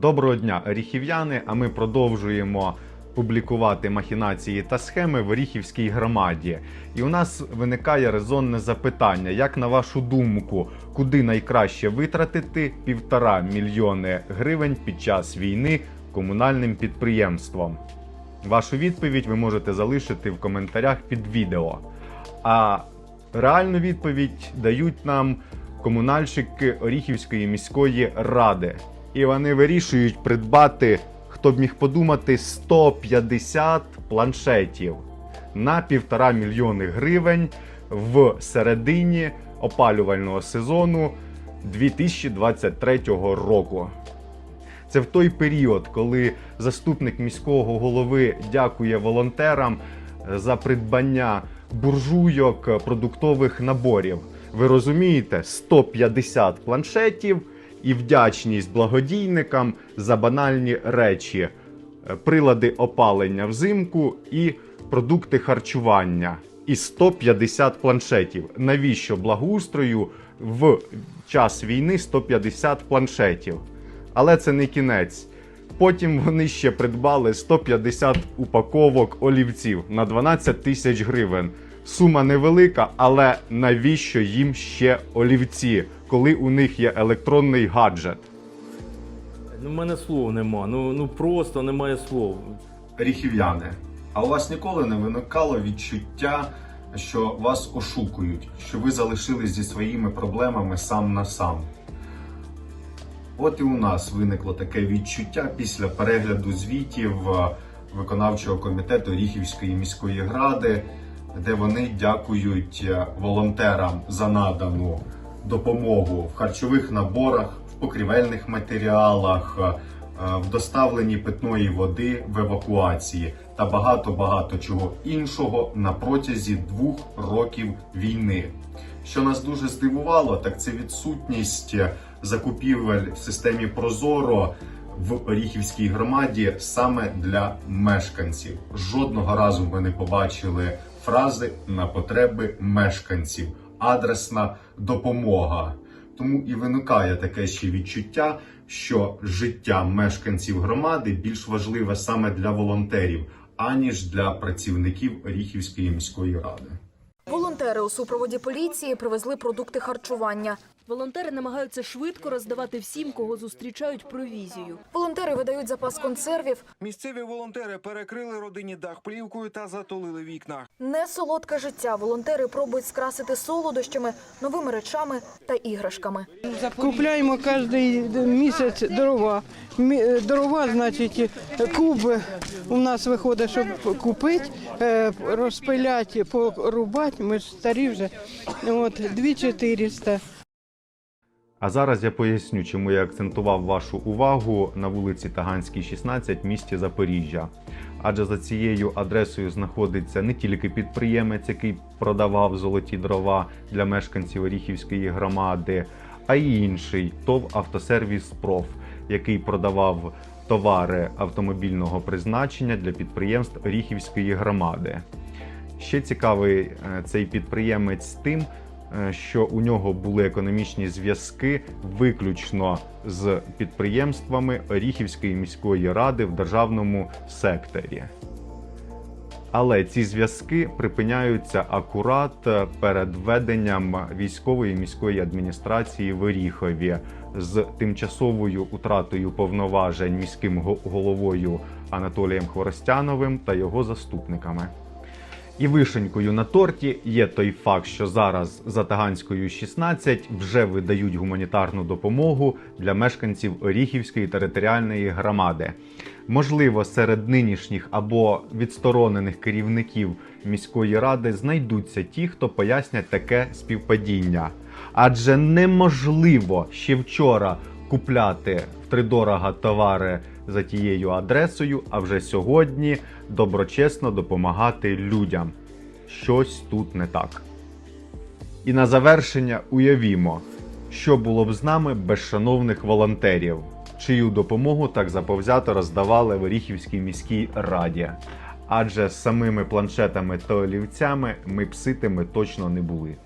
Доброго дня, оріхів'яни! А ми продовжуємо публікувати махінації та схеми в Оріхівській громаді. І у нас виникає резонне запитання: як на вашу думку, куди найкраще витратити півтора мільйони гривень під час війни комунальним підприємством? Вашу відповідь ви можете залишити в коментарях під відео. А реальну відповідь дають нам комунальщики Оріхівської міської ради. І вони вирішують придбати, хто б міг подумати, 150 планшетів на півтора мільйони гривень в середині опалювального сезону 2023 року. Це в той період, коли заступник міського голови дякує волонтерам е, за придбання буржуйок е, продуктових наборів. Ви розумієте, 150 планшетів і вдячність благодійникам за банальні речі: Е, прилади опалення взимку і продукти харчування. І 150 планшетів. Навіщо благоустрою в час війни 150 планшетів? Але це не кінець. Потім вони ще придбали 150 упаковок олівців на 12 тисяч гривень. Сума невелика, але навіщо їм ще олівці, коли у них є електронний гаджет? Ну, в мене слов нема. Ну, ну просто немає слов. Ріхів'яни, а у вас ніколи не виникало відчуття, що вас ошукують, що ви залишились зі своїми проблемами сам на сам? От і у нас виникло таке відчуття після перегляду звітів е, виконавчого комітету Ріхівської міської ради, де вони дякують е, волонтерам за надану допомогу в харчових наборах, в покрівельних матеріалах, е, е, в доставленні питної води в евакуації та багато багато чого іншого на протязі двох років війни. Що нас дуже здивувало, так це відсутність закупівель в системі Прозоро в Оріхівській громаді саме для мешканців. Жодного разу ми не побачили фрази на потреби мешканців, адресна допомога. Тому і виникає таке ще відчуття, що життя мешканців громади більш важливе саме для волонтерів, аніж для працівників Оріхівської міської ради. Волонтери у супроводі поліції привезли продукти харчування. Волонтери намагаються швидко роздавати всім, кого зустрічають провізію. Волонтери видають запас консервів. Місцеві волонтери перекрили родині дах плівкою та затулили вікна. Не солодке життя. Волонтери пробують скрасити солодощами, новими речами та іграшками. Купляємо кожен місяць дрова. Е, Дрова, значить, куб у нас виходить, щоб купити, е, розпиляти, порубати. Ми ж старі вже. От, 2400. А зараз я поясню, чому я акцентував вашу увагу на вулиці Таганській, 16 місті Запоріжжя. Адже за цією адресою знаходиться не тільки підприємець, який продавав золоті дрова для мешканців Оріхівської громади, а й інший ТОВ Автосервіс Проф, який продавав товари автомобільного призначення для підприємств Оріхівської громади. Ще цікавий е, цей підприємець тим, що у нього були економічні зв'язки виключно з підприємствами Оріхівської міської ради в державному секторі. Але ці зв'язки припиняються акурат е, перед введенням військової міської адміністрації в Оріхові з тимчасовою утратою повноважень міським головою Анатолієм Хворостяновим та його заступниками. І вишенькою на торті є той факт, що зараз за Таганською 16 вже видають гуманітарну допомогу для мешканців Оріхівської територіальної громади. Можливо, серед нинішніх або відсторонених керівників міської ради знайдуться ті, хто пояснять таке співпадіння. Адже неможливо ще вчора купляти втридорога товари за тією адресою, а вже сьогодні доброчесно допомагати людям. Щось тут не так. І на завершення уявімо, що було б з нами без шановних волонтерів, чию допомогу так заповзято роздавали в Оріхівській міській раді. Адже самими планшетами та олівцями ми б ситими точно не були.